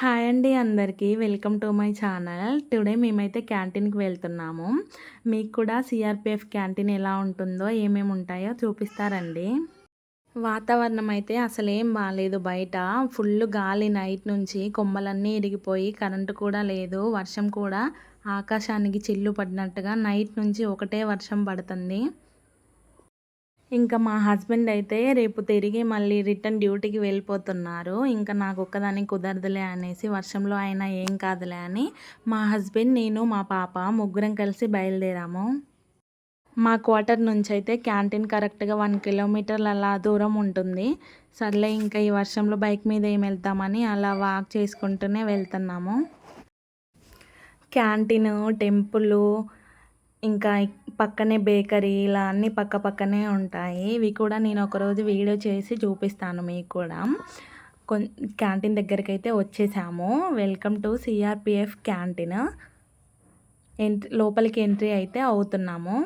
Hi అండి అందరికీ. Welcome to my channel. Today మేమైతే క్యాంటీన్కి వెళ్తున్నాము. మీకు కూడా సిఆర్పిఎఫ్ క్యాంటీన్ ఎలా ఉంటుందో ఏమేమి ఉంటాయో చూపిస్తారండి. వాతావరణం అయితే అసలేం బాగాలేదు బయట. ఫుల్ గాలి నైట్ నుంచి కొమ్మలన్నీ ఇరిగిపోయి కరెంటు కూడా లేదు. వర్షం కూడా ఆకాశానికి చిల్లు పడినట్టుగా నైట్ నుంచి ఒకటే వర్షం పడుతుంది. ఇంకా మా హస్బెండ్ అయితే రేపు తిరిగి మళ్ళీ రిటర్న్ డ్యూటీకి వెళ్ళిపోతున్నారు. ఇంకా నాకు ఒక్కదాని కుదరదులే అనేసి వర్షంలో అయినా ఏం కాదులే అని మా హస్బెండ్ నేను మా పాప ముగ్గురం కలిసి బయలుదేరాము. మా క్వార్టర్ నుంచి అయితే క్యాంటీన్ కరెక్ట్గా వన్ కిలోమీటర్లు అలా దూరం ఉంటుంది. సర్లే ఇంకా ఈ వర్షంలో బైక్ మీద ఏం వెళ్తామని అలా వాక్ చేసుకుంటూనే వెళ్తున్నాము. క్యాంటీన్ టెంపుల్ ఇంకా పక్కనే బేకరీ ఇలా అన్నీ పక్క పక్కనే ఉంటాయి. ఇవి కూడా నేను ఒకరోజు వీడియో చేసి చూపిస్తాను మీకు కూడా. కొన్ క్యాంటీన్ దగ్గరికి అయితే వచ్చేసాము. Welcome to CRPF canteen. Entry లోపలికి ఎంట్రీ అయితే అవుతున్నాము.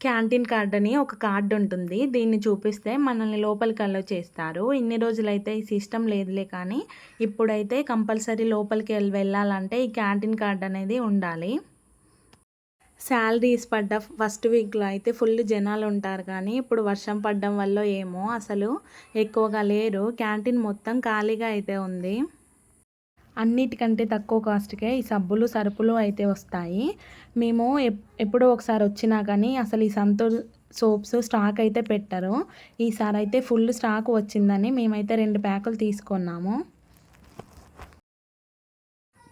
క్యాంటీన్ కార్డ్ అని ఒక కార్డు ఉంటుంది. దీన్ని చూపిస్తే మనల్ని లోపలికి అలో చేస్తారు. ఇన్ని రోజులైతే ఈ సిస్టమ్ లేదులే కానీ ఇప్పుడైతే కంపల్సరీ లోపలికి వెళ్ళాలంటే ఈ క్యాంటీన్ కార్డ్ అనేది ఉండాలి. శాలరీస్ పడ్డ ఫస్ట్ వీక్లో అయితే ఫుల్ జనాలు ఉంటారు కానీ ఇప్పుడు వర్షం పడడం వల్ల ఏమో అసలు ఎక్కువగా లేరు. క్యాంటీన్ మొత్తం ఖాళీగా అయితే ఉంది. అన్నిటికంటే తక్కువ కాస్ట్కే ఈ సబ్బులు సరుపులు అయితే వస్తాయి. మేము ఎప్పుడో ఒకసారి వచ్చినా కానీ అసలు ఈ సంతూర్ సోప్స్ స్టాక్ అయితే పెట్టరు. ఈసారి అయితే ఫుల్ స్టాక్ వచ్చిందని మేమైతే రెండు ప్యాకులు తీసుకున్నాము.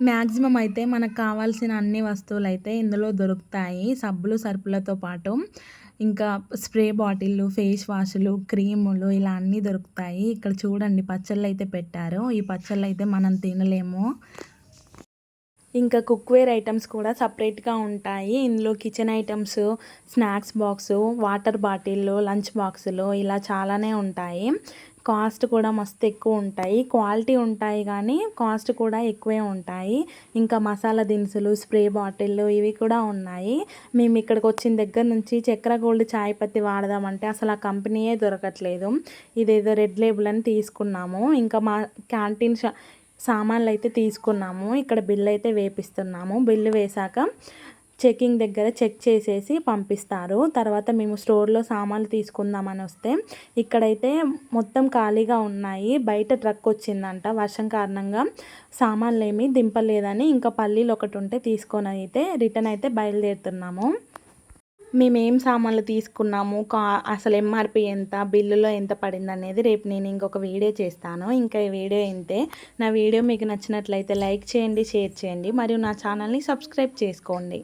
మ్యాక్సిమం అయితే మనకు కావాల్సిన అన్ని వస్తువులు అయితే ఇందులో దొరుకుతాయి. సబ్బులు సరుపులతో పాటు ఇంకా స్ప్రే బాటిళ్ళు ఫేస్ వాష్లు క్రీములు ఇలా అన్నీ దొరుకుతాయి. ఇక్కడ చూడండి పచ్చళ్ళు అయితే పెట్టారు. ఈ పచ్చళ్ళు అయితే మనం తినలేము. ఇంకా కుక్వేర్ ఐటమ్స్ కూడా సపరేట్గా ఉంటాయి. ఇందులో kitchen items snacks box water బాటిళ్ళు lunch బాక్సులు ఇలా చాలానే ఉంటాయి. కాస్ట్ కూడా మస్తు ఎక్కువ ఉంటాయి. క్వాలిటీ ఉంటాయి కానీ కాస్ట్ కూడా ఎక్కువే ఉంటాయి. ఇంకా మసాలా దినుసులు స్ప్రే బాటిళ్ళు ఇవి కూడా ఉన్నాయి. మేము ఇక్కడికి వచ్చిన దగ్గర నుంచి చక్ర గోల్డ్ చాయ్ పత్తి వాడదామంటే అసలు ఆ కంపెనీయే దొరకట్లేదు. ఇదేదో రెడ్ లేబుల్ అని తీసుకున్నాము. ఇంకా మా క్యాంటీన్ షా సామాన్లు అయితే తీసుకున్నాము. ఇక్కడ బిల్ అయితే వేపిస్తున్నాము. బిల్లు వేశాక చెకింగ్ దగ్గర చెక్ చేసేసి పంపిస్తారు. తర్వాత మేము స్టోర్లో సామాన్లు తీసుకుందామని వస్తే ఇక్కడైతే మొత్తం ఖాళీగా ఉన్నాయి. బయట ట్రక్ వచ్చిందంట. వర్షం కారణంగా సామాన్లు ఏమీ దింపలేదని ఇంకా పల్లీలు ఒకటి ఉంటే తీసుకొని అయితే రిటర్న్ అయితే బయలుదేరుతున్నాము. మేము ఏం సామాన్లు తీసుకున్నాము? కా అసలు ఎంఆర్పి ఎంత? బిల్లులో ఎంత పడింది అనేది రేపు నేను ఇంకొక వీడియో చేస్తాను. ఇంకా ఈ వీడియో ఇంతే. నా వీడియో మీకు నచ్చినట్లయితే లైక్ చేయండి షేర్ చేయండి. మరియు నా ఛానల్ని సబ్స్క్రైబ్ చేసుకోండి.